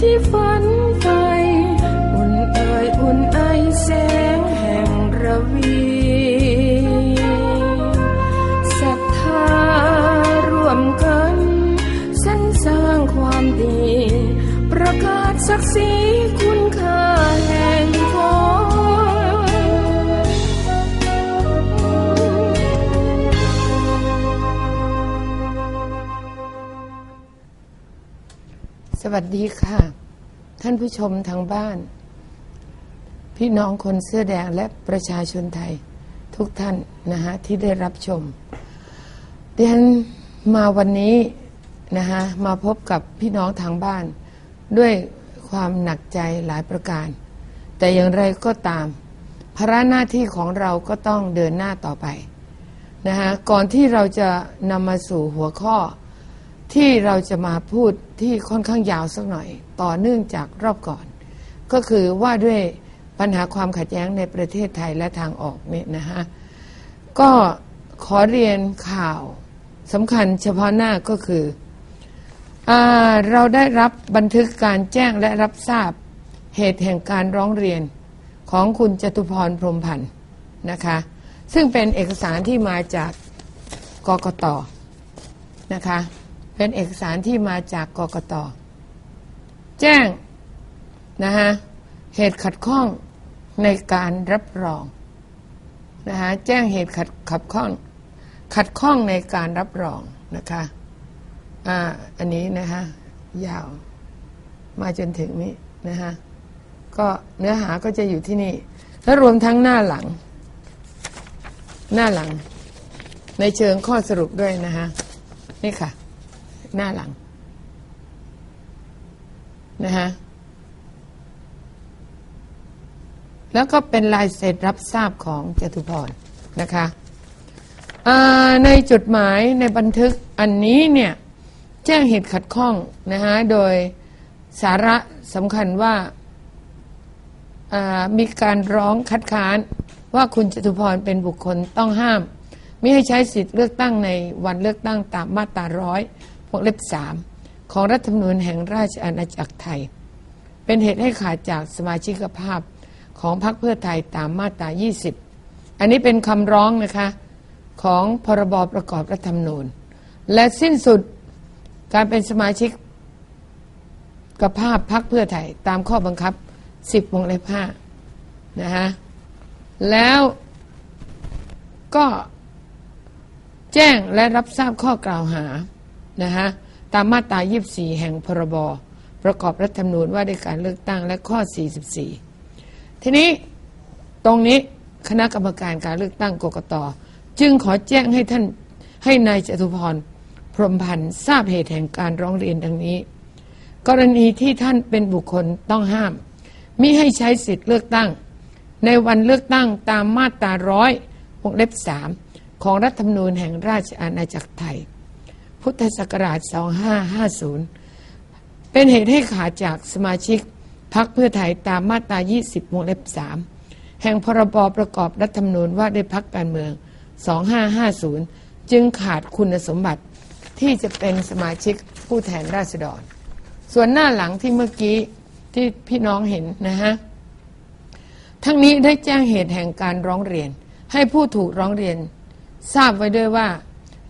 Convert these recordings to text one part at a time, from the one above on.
ที่ฝันไปอุ่นเอ่ยอุ่นไอแสงแห่งระวีศรัทธารวมกันสรรสร้างความดี ประกาศศักดิ์ศรี วัสดีค่ะ ท่านผู้ชมทางบ้าน พี่น้องคนเสื้อแดงและประชาชนไทย ทุกท่านนะฮะที่ได้รับชมดิฉันมาวันนี้นะฮะมาพบกับพี่น้องทางบ้าน ด้วยความหนักใจหลายประการ แต่อย่างไรก็ตามภาระหน้าที่ของเราก็ต้องเดินหน้าต่อไปนะฮะก่อนที่เราจะนำมาสู่หัวข้อ ที่เราจะมาพูดที่ค่อนข้างยาวสักหน่อย ต่อเนื่องจากรอบก่อน ก็คือว่าด้วยปัญหาความขัดแย้งในประเทศไทยและทางออกเนี่ยนะฮะก็ขอเรียนข่าวสำคัญเฉพาะหน้าก็คืออเราได้รับบันทึกการแจ้งและรับทราบเหตุแห่งการร้องเรียนของคุณจตุพรพรมพันธ์นะคะ ซึ่งเป็นเอกสารที่มาจากกกตนะคะ เป็นเอกสารที่มาจากกกตแจ้งนะฮะเหตุขัดข้องในการรับรองนะฮะแจ้งเหตุขัดขัดข้องขัดข้องในการรับรองนะคะอ่าอันนี้นะฮะยาวมาจนถึงนี้นะฮะก็เนื้อหาก็จะอยู่ที่นี่ และรวมทั้งหน้าหลัง หน้าหลัง ในเชิงข้อสรุปด้วยนะฮะนี่ค่ะ หน้าหลังนะฮะแล้วก็เป็นลายเซ็นรับทราบของจตุพรนะคะในจดหมายในบันทึกอันนี้เนี่ยแจ้งเหตุขัดข้องนะฮะโดยสาระสำคัญว่าอ่ามีการร้องคัดค้านว่าคุณจตุพรเป็นบุคคลต้องห้าม ไม่ให้ใช้สิทธิ์เลือกตั้งในวันเลือกตั้งตามมาตราร้อย วงเล็บสามของรัฐธรรมนูญแห่งราชอาณาจักรไทย เป็นเหตุให้ขาดจากสมาชิกภาพของพรรคเพื่อไทยตามมาตรา 20 อันนี้เป็นคำร้องนะคะของพรบประกอบรัฐธรรมนูญ และสิ้นสุดการเป็นสมาชิกกภาพพรรคเพื่อไทยตามข้อบังคับ 10วงเล็บ5นะฮะแล้วก็แจ้งและรับทราบข้อกล่าวหา นะฮะตามมาตรา24 แห่งพรบประกอบรัฐธรรมนูญว่าด้วยการเลือกตั้งและข้อ 44 ทีนี้ตรงนี้คณะกรรมการการเลือกตั้งกกตจึงขอแจ้งให้ท่านให้นายจตุพรพรมพันธ์ทราบเหตุแห่งการร้องเรียนดังนี้ กรณีที่ท่านเป็นบุคคลต้องห้ามมิให้ใช้สิทธิ์เลือกตั้ง ในวันเลือกตั้งตามมาตราร้อยวงเล็บสามของรัฐธรรมนูญแห่งราชอาณาจักรไทย พุทธศักราช 2550 เป็นเหตุให้ขาดจากสมาชิกพักเพื่อไทยตามมาตรา 20วงเล็บ 3 แห่งพรบประกอบรัฐธรรมนูญว่าด้วยพักการเมือง 2550 จึงขาดคุณสมบัติที่จะเป็นสมาชิกผู้แทนราษฎร ส่วนหน้าหลังที่เมื่อกี้ที่พี่น้องเห็นนะฮะ ทั้งนี้ได้แจ้งเหตุแห่งการร้องเรียน ให้ผู้ถูกร้องเรียน ทราบไว้ด้วยว่า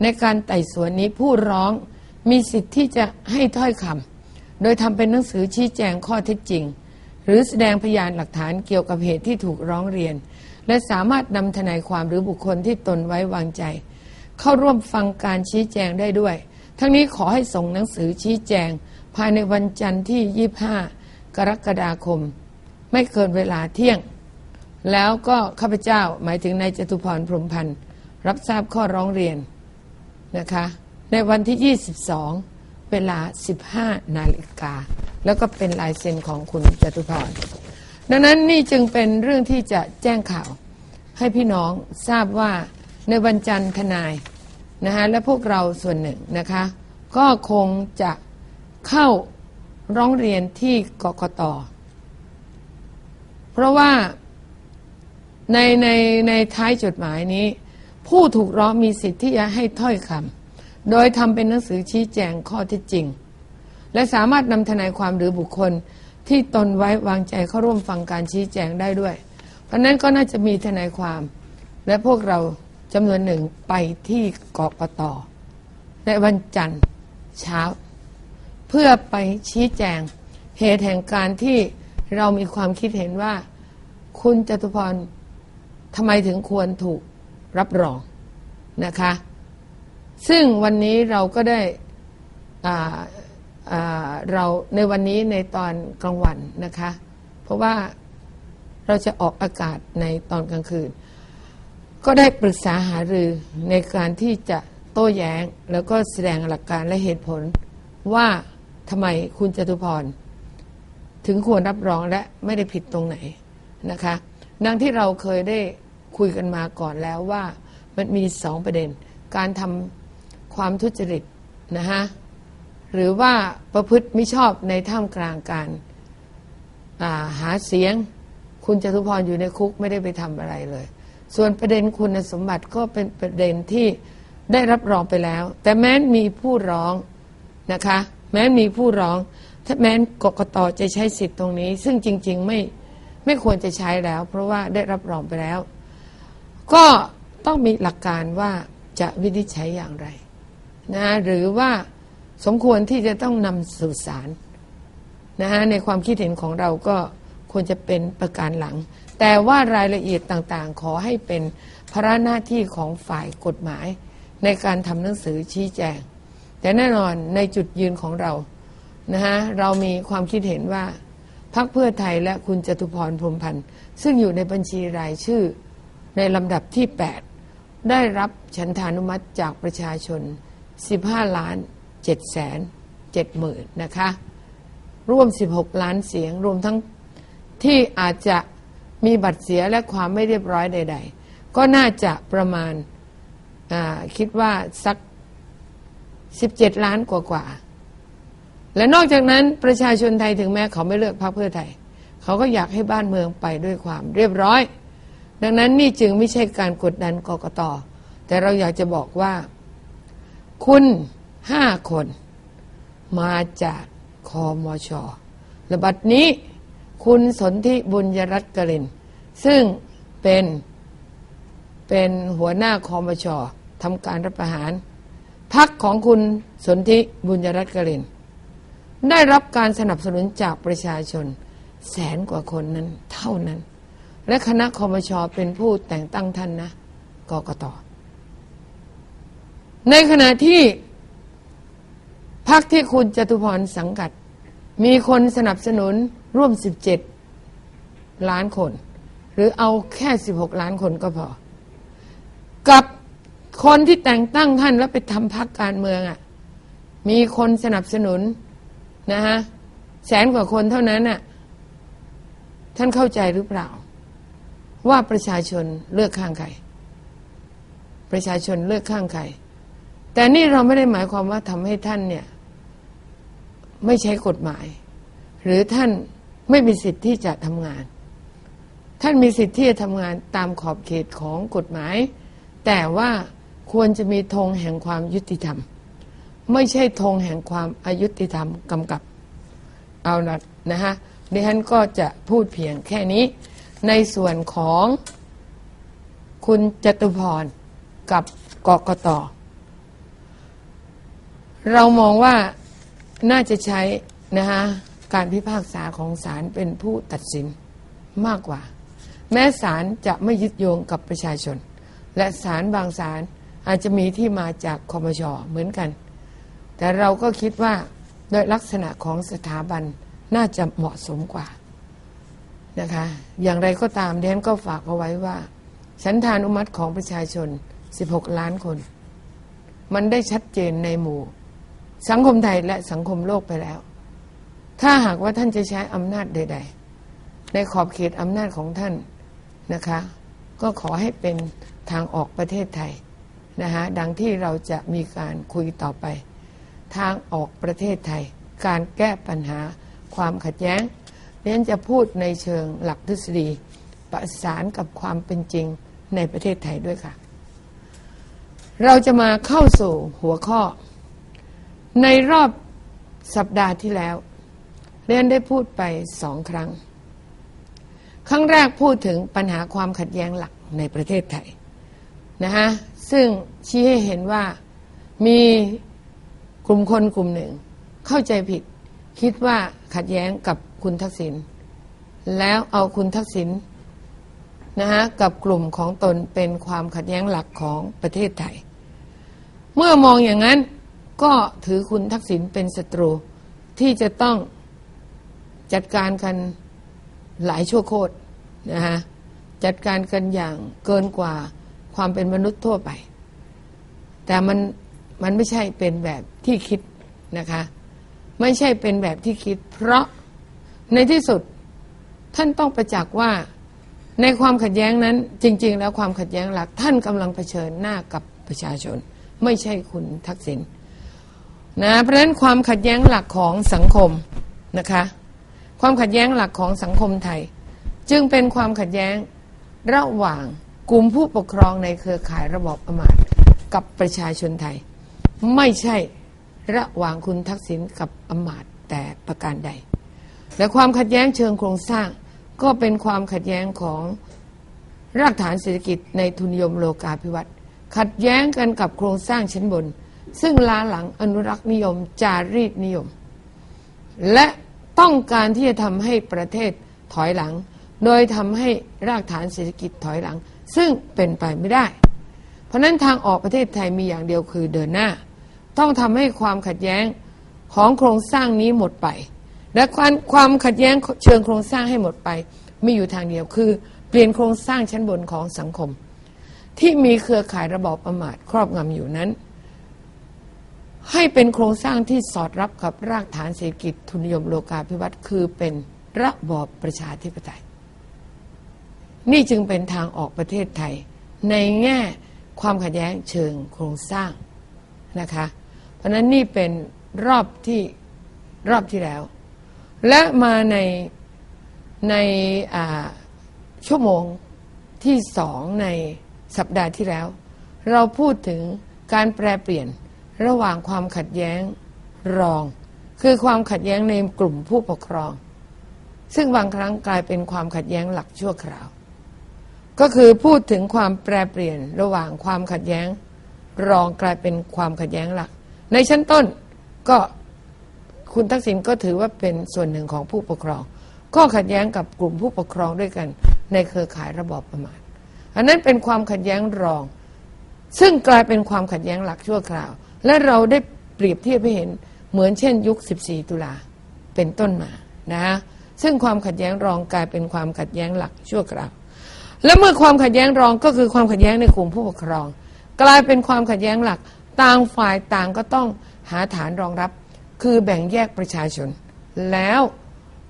ในการไต่สวนนี้ผู้ร้องมีสิทธิ์ที่จะให้ถ้อยคำโดยทำเป็นหนังสือชี้แจงข้อเท็จจริง หรือแสดงพยานหลักฐานเกี่ยวกับเหตุที่ถูกร้องเรียน และสามารถนำทนายความหรือบุคคลที่ตนไว้วางใจ เข้าร่วมฟังการชี้แจงได้ด้วย ทั้งนี้ขอให้ส่งหนังสือชี้แจง ภายในวันจันทร์ที่ 25 กรกฎาคม ไม่เกินเวลาเที่ยง แล้วก็ข้าพเจ้าหมายถึงนายจตุพรพรมพันธ์รับทราบข้อร้องเรียน นะคะ ในวันที่ 22 เวลา 15 นาฬิกา แล้วก็เป็นลายเซ็นของคุณจตุพร ดังนั้นนี่จึงเป็นเรื่องที่จะแจ้งข่าว ให้พี่น้องทราบว่าในวันจันทร์ทนายนะคะและพวกเราส่วนหนึ่งนะคะ ก็คงจะเข้าร้องเรียนที่กกต เพราะว่าในในในท้ายจดหมายนี้ ผู้ถูกร้องมีสิทธิ์ที่จะให้ถ้อยคำโดยทำเป็นหนังสือชี้แจงข้อเท็จจริง และสามารถนำทนายความหรือบุคคลที่ตนไว้วางใจเข้าร่วมฟังการชี้แจงได้ด้วย เพราะนั้นก็น่าจะมีทนายความ และพวกเราจำนวนหนึ่งไปที่กกตในวันจันทร์เช้า เพื่อไปชี้แจงเหตุแห่งการที่เรามีความคิดเห็นว่า คุณจตุพรทำไมถึงควรถูก รับรองนะคะ ซึ่งวันนี้เราก็ได้เราในวันนี้ในตอนกลางวันนะคะ เพราะว่าเราจะออกอากาศในตอนกลางคืน ก็ได้ปรึกษาหารือในการที่จะโต้แย้ง แล้วก็แสดงหลักการและเหตุผลว่าทำไมคุณจตุพร ถึงควรรับรองและไม่ได้ผิดตรงไหนนะคะ ดังที่เราเคยได้ คุยกันมาก่อนแล้วว่ามันมีสองประเด็น การทำความทุจริตนะฮะหรือว่าประพฤติไม่ชอบในท่ามกลางการาหาเสียง คุณจตุพรอยู่ในคุกไม่ได้ไปทำอะไรเลย ส่วนประเด็นคุณสมบัติก็เป็นประเด็นที่ได้รับรองไปแล้ว แต่แม้นมีผู้ร้องนะคะ แม้นมีผู้ร้อง ถ้าแม้นกกตจะใช้สิทธิ์ตรงนี้ ซึ่งจริง ๆ ไม่ไม่ควรจะใช้แล้ว เพราะว่าได้รับรองไปแล้ว ก็ต้องมีหลักการว่าจะวินิจฉัยอย่างไรนะหรือว่าสมควรที่จะต้องนำสู่ศาลนะฮะในความคิดเห็นของเราก็ควรจะเป็นประการหลัง แต่ว่ารายละเอียดต่างๆ ขอให้เป็นภาระหน้าที่ของฝ่ายกฎหมาย ในการทำหนังสือชี้แจง แต่แน่นอนในจุดยืนของเรานะฮะเรามีความคิดเห็นว่าพรรคเพื่อไทยและคุณจตุพรพรมพันธ์ซึ่งอยู่ในบัญชีรายชื่อ ในลำดับที่ 8 ได้รับฉันทานุมัติจากประชาชน 15 ล้าน7แสน7หมื่นนะคะ ร่วม 16 ล้านเสียงรวมทั้งที่อาจจะมีบัตรเสียและความไม่เรียบร้อยใด ๆ ก็น่าจะประมาณคิดว่าสัก 17 ล้านกว่าๆ และนอกจากนั้นประชาชนไทยถึงแม้เขาไม่เลือกพรรคเพื่อไทย เขาก็อยากให้บ้านเมืองไปด้วยความเรียบร้อย ดังนั้นนี่จึงไม่ใช่การกดดันกกตแต่เราอยากจะบอกว่า คุณห้าคน มาจากคอมชอระบัดนี้ คุณสนธิบุญยรัตน์กลิน ซึ่งเป็นเป็นหัวหน้าคอมชอทำการรับประหาร พักของคุณสนธิบุญยรัตน์กลิน ได้รับการสนับสนุนจากประชาชน แสนกว่าคนนั้นเท่านั้น และคณะคอมชเป็นผู้แต่งตั้งท่านนะกกตในขณะที่พักที่คุณจตุพรสังกัด มีคนสนับสนุนร่วม 17 ล้านคน หรือเอาแค่ 16 ล้านคนก็พอ กับคนที่แต่งตั้งท่านแล้วไปทำพักการเมืองอะ่ะมีคนสนับสนุนนะฮะแสนกว่าคนเท่านั้นน่ะท่านเข้าใจหรือเปล่า ว่าประชาชนเลือกข้างใครประชาชนเลือกข้างใครแต่นี่เราไม่ได้หมายความว่าทำให้ท่านเนี่ย ไม่ใช้กฎหมาย หรือท่านไม่มีสิทธิ์ที่จะทำงาน ท่านมีสิทธิ์ที่จะทำงานตามขอบเขตของกฎหมาย แต่ว่าควรจะมีธงแห่งความยุติธรรม ไม่ใช่ธงแห่งความอายุติธรรมกำกับ เอาละนะฮะดิฉันก็จะพูดเพียงแค่นี้ ในส่วนของคุณจตุพรกับกกตเรามองว่าน่าจะใช้นะฮะการพิพากษาของศาลเป็นผู้ตัดสินมากกว่า แม้ศาลจะไม่ยึดโยงกับประชาชน และศาลบางศาลอาจจะมีที่มาจากคอมชเหมือนกัน แต่เราก็คิดว่าโดยลักษณะของสถาบันน่าจะเหมาะสมกว่า นะคะ อย่างไรก็ตามเดนก็ฝากเอาไว้ว่าสันธานุมัติของประชาชน 16 ล้านคน มันได้ชัดเจนในหมู่ สังคมไทยและสังคมโลกไปแล้ว ถ้าหากว่าท่านจะใช้อำนาจใด ๆ ในขอบเขตอำนาจของท่านนะคะ ก็ขอให้เป็นทางออกประเทศไทยนะคะดังที่เราจะมีการคุยต่อไป ทางออกประเทศไทย การแก้ปัญหาความขัดแย้ง เน้นจะพูดในเชิงหลักทฤษฎีประสานกับความเป็นจริงในประเทศไทยด้วยค่ะ เราจะมาเข้าสู่หัวข้อ ในรอบสัปดาห์ที่แล้วเรียนได้พูดไปสองครั้ง ครั้งแรกพูดถึงปัญหาความขัดแย้งหลักในประเทศไทยนะฮะซึ่งชี้ให้เห็นว่ามีกลุ่มคนกลุ่มหนึ่ง เข้าใจผิดคิดว่าขัดแย้งกับ คุณทักษิณแล้วเอาคุณทักษิณนะฮะกับกลุ่มของตนเป็นความขัดแย้งหลักของประเทศไทย เมื่อมองอย่างนั้นก็ถือคุณทักษิณเป็นศัตรูที่จะต้องจัดการกันหลายชั่วโคตรนะฮะจัดการกันอย่างเกินกว่าความเป็นมนุษย์ทั่วไป แต่มันมันไม่ใช่เป็นแบบที่คิดนะคะ ไม่ใช่เป็นแบบที่คิด เพราะ ในที่สุดท่านต้องประจักษ์ว่าในความขัดแย้งนั้นจริง ๆ แล้วความขัดแย้งหลัก ท่านกำลังเผชิญหน้ากับประชาชน ไม่ใช่คุณทักษิณนะเพราะฉะนั้นความขัดแย้งหลักของสังคมนะคะ ความขัดแย้งหลักของสังคมไทย จึงเป็นความขัดแย้งระหว่างกลุ่มผู้ปกครองในเครือข่ายระบอบอำมาตย์กับประชาชนไทย ไม่ใช่ระหว่างคุณทักษิณกับอำมาตย์แต่ประการใด และความขัดแย้งเชิงโครงสร้าง ก็เป็นความขัดแย้งของรากฐานเศรษฐกิจในทุนนิยมโลกาภิวัตน์ขัดแย้งกันกับโครงสร้างชั้นบน ซึ่งล้าหลังอนุรักษ์นิยม จารีตนิยม และต้องการที่จะทำให้ประเทศถอยหลัง โดยทำให้รากฐานเศรษฐกิจถอยหลัง ซึ่งเป็นไปไม่ได้ เพราะนั้นทางออกประเทศไทยมีอย่างเดียวคือเดินหน้า ต้องทำให้ความขัดแย้งของโครงสร้างนี้หมดไป และความความขัดแย้งเชิงโครงสร้างให้หมดไปมีอยู่ทางเดียวคือ เปลี่ยนโครงสร้างชั้นบนของสังคม ที่มีเครือข่ายระบอบประมาทครอบงำอยู่นั้น ให้เป็นโครงสร้างที่สอดรับกับรากฐานเศรษฐกิจทุนนิยมโลกาภิวัตน์คือเป็นระบอบประชาธิปไตย นี่จึงเป็นทางออกประเทศไทย ในแง่ความขัดแย้งเชิงโครงสร้างนะคะ เพราะนั้นนี่เป็นรอบที่รอบที่แล้ว และมาในในชั่วโมงที่สองในสัปดาห์ที่แล้ว เราพูดถึงการแปรเปลี่ยนระหว่างความขัดแย้งรอง คือความขัดแย้งในกลุ่มผู้ปกครอง ซึ่งบางครั้งกลายเป็นความขัดแย้งหลักชั่วคราว ก็คือพูดถึงความแปรเปลี่ยนระหว่างความขัดแย้ง รองกลายเป็นความขัดแย้งหลัก ในชั้นต้นก็ คุณทักษิณก็ถือว่าเป็นส่วนหนึ่งของผู้ปกครอง ก็ขัดแย้งกับกลุ่มผู้ปกครองด้วยกัน ในเครือข่ายระบอบประมาทอันนั้นเป็นความขัดแย้งรอง ซึ่งกลายเป็นความขัดแย้งหลักชั่วคราว และเราได้เปรียบเทียบให้เห็นเหมือนเช่น ยุค 14 ตุลาเป็นต้นมานะซึ่งความขัดแย้งรองกลายเป็นความขัดแย้งหลักชั่วคราว และเมื่อความขัดแย้งรองก็คือความขัดแย้งในกลุ่มผู้ปกครอง กลายเป็นความขัดแย้งหลัก ต่างฝ่ายต่างก็ต้องหาฐานรองรับ คือแบ่งแยกประชาชน แล้ว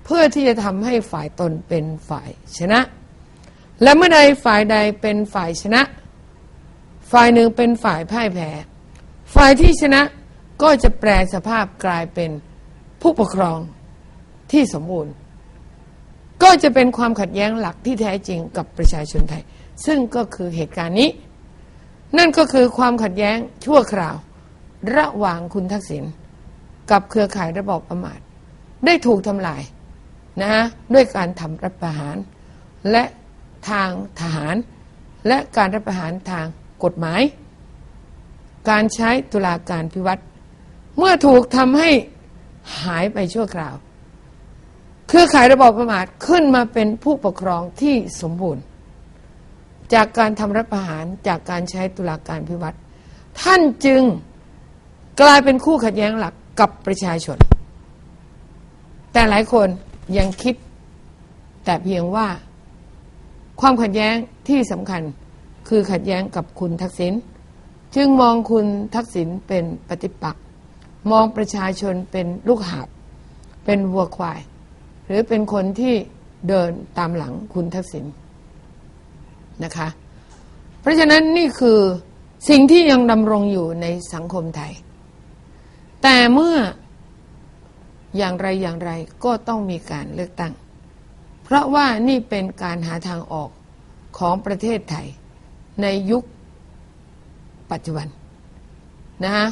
เพื่อที่จะทำให้ฝ่ายตนเป็นฝ่ายชนะ และเมื่อใดฝ่ายใดเป็นฝ่ายชนะ ฝ่ายหนึ่งเป็นฝ่ายพ่ายแพ้ ฝ่ายที่ชนะก็จะแปลสภาพกลายเป็นผู้ปกครองที่สมบูรณ์ ก็จะเป็นความขัดแย้งหลักที่แท้จริงกับประชาชนไทย ซึ่งก็คือเหตุการณ์นี้ นั่นก็คือความขัดแย้งชั่วคราว ระหว่างคุณทักษิณ กับเครือข่ายระบอบประมาทได้ถูกทำลายนะฮะด้วยการทำรัฐประหาร และทางทหาร และการรัฐประหารทางกฎหมาย การใช้ตุลาการพิวัตรเมื่อถูกทำให้หายไปชั่วคราว เครือข่ายระบอบประมาทขึ้นมาเป็นผู้ปกครองที่สมบูรณ์ จากการทำรัฐประหารจากการใช้ตุลาการพิวัตรท่านจึงกลายเป็นคู่ขัดแย้งหลัก กับประชาชน แต่หลายคนยังคิดแต่เพียงว่าความขัดแย้งที่สำคัญคือขัดแย้งกับคุณทักษิณจึงมองคุณทักษิณเป็นปฏิปักษ์มองประชาชนเป็นลูกหาบเป็นวัวควาย หรือเป็นคนที่เดินตามหลังคุณทักษิณนะคะ เพราะฉะนั้นนี่คือสิ่งที่ยังดำรงอยู่ในสังคมไทย แต่เมื่ออย่างไรอย่างไรก็ต้องมีการเลือกตั้ง เพราะว่านี่เป็นการหาทางออกของประเทศไทย ในยุคปัจจุบันนะฮะ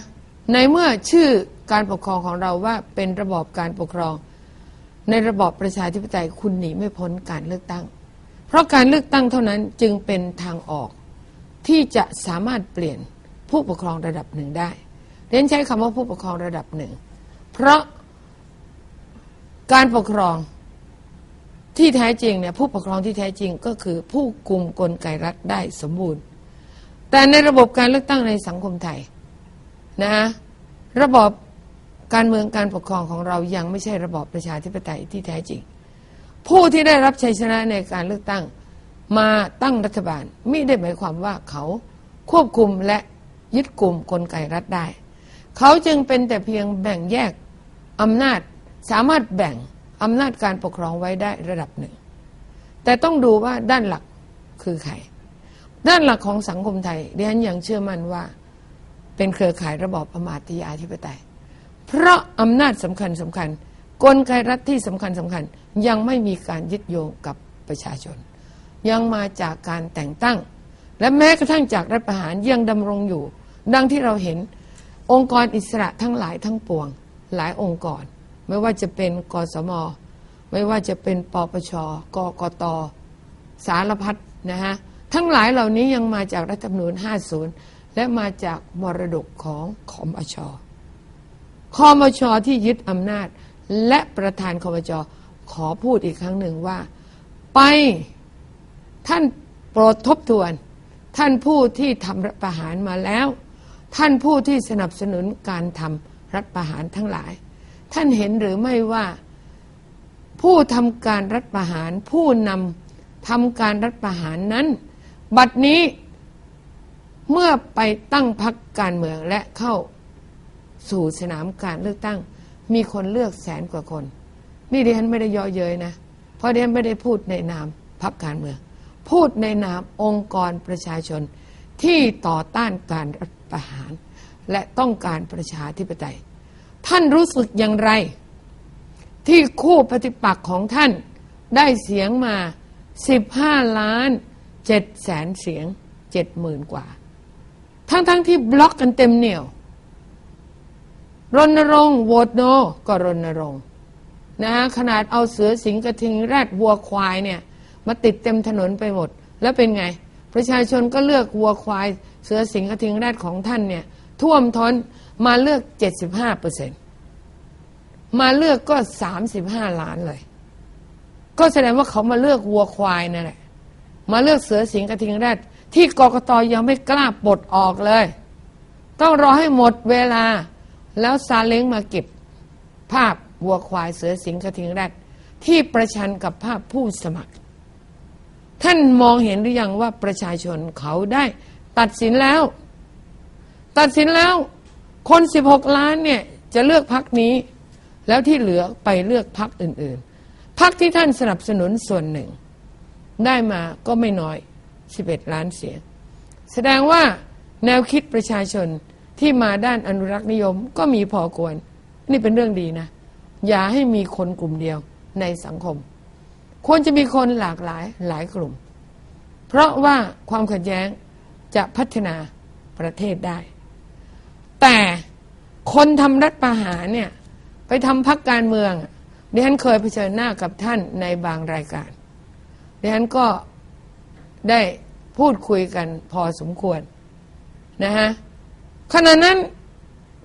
ในเมื่อชื่อการปกครองของเราว่าเป็นระบอบการปกครอง ในระบอบประชาธิปไตยคุณหนีไม่พ้นการเลือกตั้ง เพราะการเลือกตั้งเท่านั้นจึงเป็นทางออกที่จะสามารถเปลี่ยนผู้ปกครองระดับหนึ่งได้ เรียนใช้คำว่าผู้ปกครองระดับหนึ่ง เพราะการปกครองที่แท้จริงเนี่ยผู้ปกครองที่แท้จริงก็คือผู้กุมกลไกรัฐได้สมบูรณ์ แต่ในระบบการเลือกตั้งในสังคมไทยนะระบอบการเมืองการปกครองของเรายังไม่ใช่ระบอบประชาธิปไตยที่แท้จริง ผู้ที่ได้รับชัยชนะในการเลือกตั้งมาตั้งรัฐบาลไม่ได้หมายความว่าเขาควบคุมและยึดกลุ่มกลไกรัฐได้ เขาจึงเป็นแต่เพียงแบ่งแยกอำนาจสามารถแบ่งอำนาจการปกครองไว้ได้ระดับหนึ่ง แต่ต้องดูว่าด้านหลักคือใคร ด้านหลักของสังคมไทยดิฉันยังเชื่อมั่นว่า เป็นเครือข่ายระบอบประมาทยาธิปไตย เพราะอำนาจสำคัญสำคัญ กลไกรัฐที่สำคัญสำคัญยังไม่มีการยึดโยงกับประชาชน ยังมาจากการแต่งตั้ง และแม้กระทั่งจากรัฐประหารยังดำรงอยู่ ดังที่เราเห็น องค์กรอิสระทั้งหลายทั้งปวง หลายองค์กร ไม่ว่าจะเป็นกสม ไม่ว่าจะเป็นปปชกกต สารพัดนะฮะ ทั้งหลายเหล่านี้ยังมาจากรัฐธรรมนูญ 50 และมาจากมรดกของคอมชคอมชที่ยึดอำนาจ และประธานคอมชขอพูดอีกครั้งหนึ่งว่า ไปท่านโปรดทบทวน ท่านผู้ที่ทำรัฐประหารมาแล้ว ท่านผู้ที่สนับสนุนการทำรัฐประหารทั้งหลาย ท่านเห็นหรือไม่ว่าผู้ทำการรัฐประหาร ผู้นำทำการรัฐประหารนั้น บัดนี้เมื่อไปตั้งพรรคการเมืองและเข้าสู่สนามการเลือกตั้ง มีคนเลือกแสนกว่าคน นี่ดิฉันไม่ได้ย่อเย้ยนะ เพราะดิฉันไม่ได้พูดในนามพรรคการเมือง พูดในนามองค์กรประชาชนที่ต่อต้านการรัฐ ประหาร และต้องการประชาธิปไตย ท่านรู้สึกอย่างไร ที่คู่ปฏิปักษ์ของท่านได้เสียงมา 15 ล้าน7แสนเสียง 70,000 กว่า ทั้งๆทที่บล็อกกันเต็มเหนียวรณรงค์โหวตโนก็รณรงค์นะขนาดเอาเสือสิงกระทิงแรดวัวควายเนี่ย มาติดเต็มถนนไปหมด แล้วเป็นไง ประชาชนก็เลือกวัวควายเสือสิงกระทิงแรดของท่านเนี่ยท่วมท้นมาเลือก75เปอร์เซ็นต์มาเลือกก็35ล้านเลย ก็แสดงว่าเขามาเลือกวัวควายนั่นแหละมาเลือกเสือสิงกระทิงแรดที่กกตยังไม่กล้าปลดออกเลย ต้องรอให้หมดเวลา แล้วซาเล้งมาเก็บ ภาพวัวควายเสือสิงกระทิงแรดที่ประชันกับภาพผู้สมัคร ท่านมองเห็นหรือยังว่าประชาชนเขาได้ ตัดสินแล้ว ตัดสินแล้ว คน16ล้านเนี่ยจะเลือกพักนี้ แล้วที่เหลือไปเลือกพักอื่น ๆ พักที่ท่านสนับสนุนส่วนหนึ่ง ได้มาก็ไม่น้อย11ล้านเสียง แสดงว่าแนวคิดประชาชนที่มาด้านอนุรักษ์นิยมก็มีพอควร นี่เป็นเรื่องดีนะ อย่าให้มีคนกลุ่มเดียวในสังคม ควรจะมีคนหลากหลายหลายกลุ่ม เพราะว่าความขัดแย้ง จะพัฒนาประเทศได้ แต่คนทำรัฐประหารเนี่ยไปทำพักการเมืองดิฉันเคยเผชิญหน้ากับท่านในบางรายการดิฉันก็ได้พูดคุยกันพอสมควรนะฮะขณะนั้น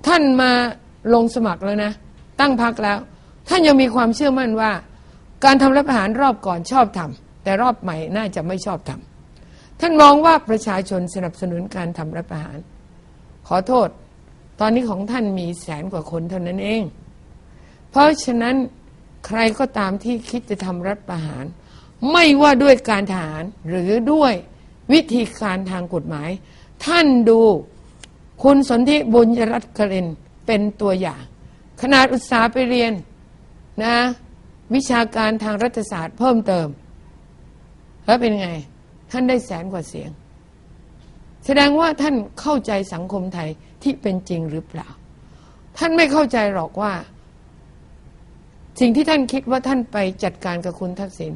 ท่านมาลงสมัครแล้วนะ ตั้งพักแล้ว ท่านยังมีความเชื่อมั่นว่า การทำรัฐประหารรอบก่อนชอบทำแต่รอบใหม่น่าจะไม่ชอบทำ ท่านมองว่าประชาชนสนับสนุนการทำรัฐประหาร ขอโทษ ตอนนี้ของท่านมีแสนกว่าคนเท่านั้นเอง เพราะฉะนั้นใครก็ตามที่คิดจะทำรัฐประหาร ไม่ว่าด้วยการทหารหรือด้วยวิธีการทางกฎหมาย ท่านดูคุณสนธิบุญยรัตน์กรินเป็นตัวอย่าง ขนาดอุตสาห์ไปเรียนนะวิชาการทางรัฐศาสตร์เพิ่มเติม แล้วเป็นไง ท่านได้แสนกว่าเสียง แสดงว่าท่านเข้าใจสังคมไทยที่เป็นจริงหรือเปล่า ท่านไม่เข้าใจหรอกว่า สิ่งที่ท่านคิดว่าท่านไปจัดการกับคุณทักษิณ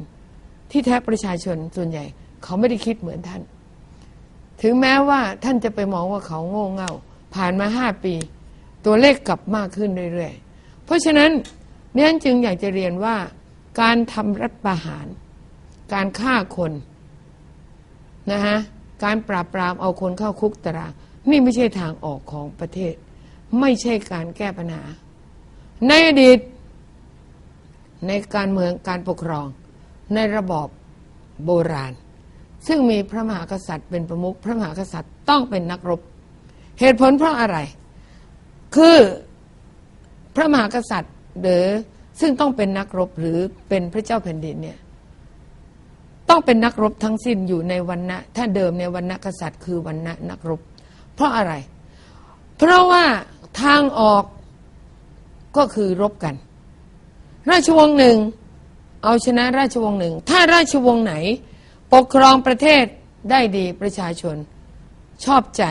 ที่แท้ประชาชนส่วนใหญ่ เขาไม่ได้คิดเหมือนท่าน ถึงแม้ว่าท่านจะไปมองว่าเขาโง่เง่า ผ่านมาห้าปี ตัวเลขกลับมากขึ้นเรื่อยๆ เพราะฉะนั้นเนี่ยจึงอยากจะเรียนว่าการทำรัฐประหาร การฆ่าคน นะฮะการปราบปรามเอาคนเข้าคุกตารางนี่ไม่ใช่ทางออกของประเทศ ไม่ใช่การแก้ปัญหา ในอดีต ในการเมืองการปกครอง ในระบอบโบราณ ซึ่งมีพระมหากษัตริย์เป็นประมุขพระมหากษัตริย์ต้องเป็นนักรบ เหตุผลเพราะอะไร คือพระมหากษัตริย์หรือซึ่งต้องเป็นนักรบหรือเป็นพระเจ้าแผ่นดินเนี่ย ต้องเป็นนักรบทั้งสิ้นอยู่ในวันณะถ้าเดิมในวันณะกษัตริย์คือวันณะนักรบ เพราะอะไร เพราะว่าทางออกก็คือรบกัน ราชวงศ์หนึ่งเอาชนะราชวงศ์หนึ่ง ถ้าราชวงศ์ไหน ปกครองประเทศได้ดีประชาชน ชอบใจ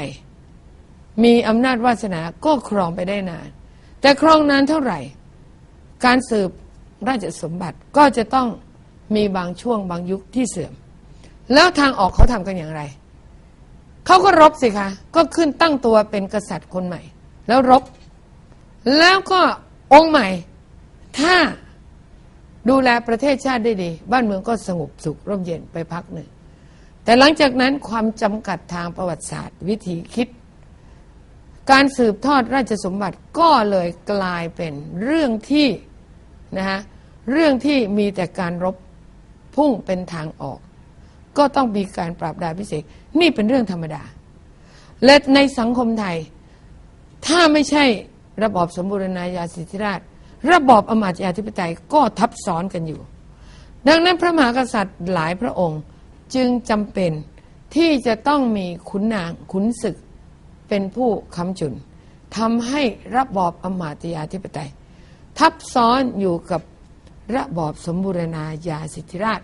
มีอำนาจวาสนาก็ครองไปได้นาน แต่ครองนานเท่าไหร่ การสืบราชสมบัติก็จะต้อง มีบางช่วงบางยุคที่เสื่อม แล้วทางออกเขาทำกันอย่างไร เขาก็รบสิคะ ก็ขึ้นตั้งตัวเป็นกษัตริย์คนใหม่ แล้วรบ แล้วก็องค์ใหม่ ถ้าดูแลประเทศชาติได้ดี บ้านเมืองก็สงบสุขร่มเย็นไปพักหนึ่ง แต่หลังจากนั้นความจำกัดทางประวัติศาสตร์ วิธีคิด การสืบทอดราชสมบัติก็เลยกลายเป็นเรื่องที่นะฮะเรื่องที่มีแต่การรบ พุ่งเป็นทางออก ก็ต้องมีการปราบดาพิเศษนี่เป็นเรื่องธรรมดา และในสังคมไทย ถ้าไม่ใช่ระบอบสมบูรณาญาสิทธิราช ระบอบอมาตยาธิปไตยก็ทับซ้อนกันอยู่ ดังนั้นพระมหากษัตริย์หลายพระองค์จึงจำเป็นที่จะต้องมีขุนนางขุนศึกเป็นผู้ค้ำจุนทำให้ระบอบอมาตยาธิปไตย ทับซ้อนอยู่กับ ระบอบสมบูรณาญาสิทธิราช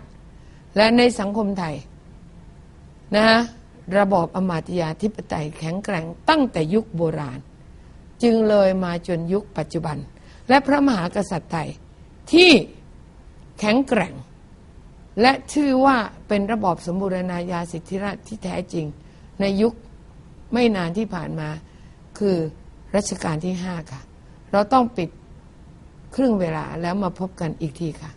และในสังคมไทยนะฮะระบอบอมาตยาธิปไตยแข็งแกร่งตั้งแต่ยุคโบราณ จึงเลยมาจนยุคปัจจุบัน และพระมหากษัตริย์ไทยที่แข็งแกร่ง และชื่อว่าเป็นระบอบสมบูรณาญาสิทธิราชที่แท้จริง ในยุคไม่นานที่ผ่านมาคือรัชกาลที่ห้าค่ะ เราต้องปิด ครึ่งเวลาแล้วมาพบกันอีกทีค่ะ